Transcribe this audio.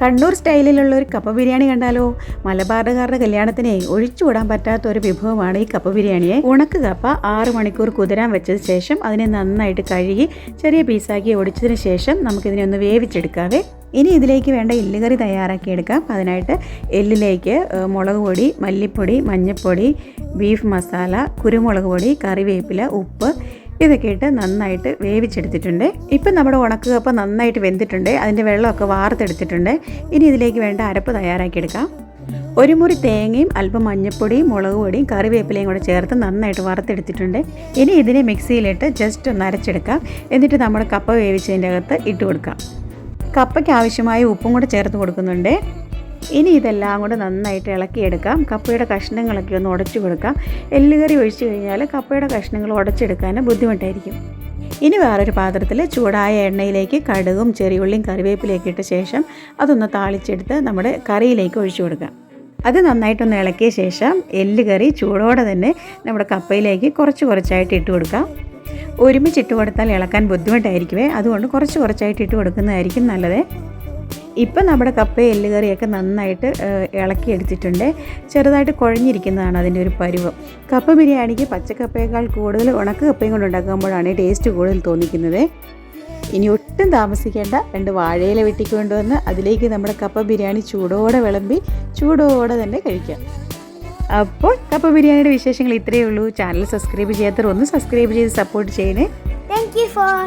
കണ്ണൂർ സ്റ്റൈലിലുള്ള ഒരു കപ്പ ബിരിയാണി കണ്ടാലോ? മലബാറുകാരുടെ കല്യാണത്തിനെ ഒഴിച്ചുകൂടാൻ പറ്റാത്ത ഒരു വിഭവമാണ് ഈ കപ്പ ബിരിയാണിയെ. ഉണക്ക് കപ്പ ആറ് മണിക്കൂർ കുതിരാൻ വെച്ചതിന് ശേഷം അതിനെ നന്നായിട്ട് കഴുകി ചെറിയ പീസാക്കി ഒടിച്ചതിന് ശേഷം നമുക്കിതിനെ ഒന്ന് വേവിച്ചെടുക്കാവേ. ഇനി ഇതിലേക്ക് വേണ്ട എല്ലുകറി തയ്യാറാക്കിയെടുക്കാം അതിനായിട്ട് എല്ലിലേക്ക് മുളക് പൊടി മല്ലിപ്പൊടി മഞ്ഞൾപ്പൊടി ബീഫ് മസാല കുരുമുളക് പൊടി കറിവേപ്പില ഉപ്പ് ഇതൊക്കെ ഇട്ട് നന്നായിട്ട് വേവിച്ചെടുത്തിട്ടുണ്ട്. ഇപ്പം നമ്മുടെ ഉണക്ക് കപ്പ നന്നായിട്ട് വെന്തിട്ടുണ്ട്. അതിന്റെ വെള്ളമൊക്കെ വാർത്തെടുത്തിട്ടുണ്ട്. ഇനി ഇതിലേക്ക് വേണ്ട അരപ്പ് തയ്യാറാക്കിയെടുക്കാം. ഒരു മുറി തേങ്ങയും അല്പം മഞ്ഞൾപ്പൊടിയും മുളക് പൊടിയും കറിവേപ്പിലയും കൂടെ ചേർത്ത് നന്നായിട്ട് വറുത്തെടുത്തിട്ടുണ്ട്. ഇനി ഇതിനെ മിക്സിയിലിട്ട് ജസ്റ്റ് ഒന്ന് അരച്ചെടുക്കാം. എന്നിട്ട് നമ്മുടെ കപ്പ വേവിച്ചതിന്റെ അകത്ത് ഇട്ട് കൊടുക്കാം. കപ്പയ്ക്ക് ആവശ്യമായ ഉപ്പും കൂടെ ചേർത്ത് കൊടുക്കുന്നുണ്ട്. ഇനി ഇതെല്ലാം കൂടെ നന്നായിട്ട് ഇളക്കിയെടുക്കാം. കപ്പയുടെ കഷ്ണങ്ങളൊക്കെ ഒന്ന് ഉടച്ചു കൊടുക്കാം. എല്ലുകറി ഒഴിച്ചു കഴിഞ്ഞാൽ കപ്പയുടെ കഷ്ണങ്ങൾ ഉടച്ചെടുക്കാൻ ബുദ്ധിമുട്ടായിരിക്കും. ഇനി വേറൊരു പാത്രത്തിൽ ചൂടായ എണ്ണയിലേക്ക് കടുകും ചെറിയുള്ളിയും കറിവേപ്പിലേക്ക് ഇട്ട ശേഷം അതൊന്ന് താളിച്ചെടുത്ത് നമ്മുടെ കറിയിലേക്ക് ഒഴിച്ചു കൊടുക്കാം. അത് നന്നായിട്ടൊന്ന് ഇളക്കിയ ശേഷം എല്ലുകറി ചൂടോടെ തന്നെ നമ്മുടെ കപ്പയിലേക്ക് കുറച്ച് കുറച്ചായിട്ട് ഇട്ട് കൊടുക്കാം. ഒരുമിച്ച് ഇട്ട് കൊടുത്താൽ ഇളക്കാൻ ബുദ്ധിമുട്ടായിരിക്കുമേ അതുകൊണ്ട് കുറച്ച് കുറച്ചായിട്ട് ഇട്ട് കൊടുക്കുന്നതായിരിക്കും നല്ലത്. ഇപ്പം നമ്മുടെ കപ്പ എല്ലുകറിയൊക്കെ നന്നായിട്ട് ഇളക്കി എടുത്തിട്ടുണ്ട് ചെറുതായിട്ട് കുഴഞ്ഞിരിക്കുന്നതാണ് അതിന്റെ ഒരു പരുവം. കപ്പ ബിരിയാണിക്ക് പച്ചക്കപ്പയേക്കാൾ കൂടുതൽ ഉണക്ക കപ്പയും കൊണ്ട് ഉണ്ടാക്കുമ്പോഴാണ് ടേസ്റ്റ് കൂടുതൽ തോന്നിക്കുന്നത്. ഇനി ഒട്ടും താമസിക്കേണ്ട രണ്ട് വാഴയില വെട്ടിക്കൊണ്ടുവന്ന് അതിലേക്ക് നമ്മുടെ കപ്പ ബിരിയാണി ചൂടോടെ വിളമ്പി ചൂടോടെ തന്നെ കഴിക്കാം. അപ്പോൾ കപ്പ ബിരിയാണിയുടെ വിശേഷങ്ങൾ ഇത്രയേ ഉള്ളൂ. ചാനൽ സബ്സ്ക്രൈബ് ചെയ്യാത്തവർ ഒന്ന് സബ്സ്ക്രൈബ് ചെയ്ത് സപ്പോർട്ട് ചെയ്യണേ. Thank you for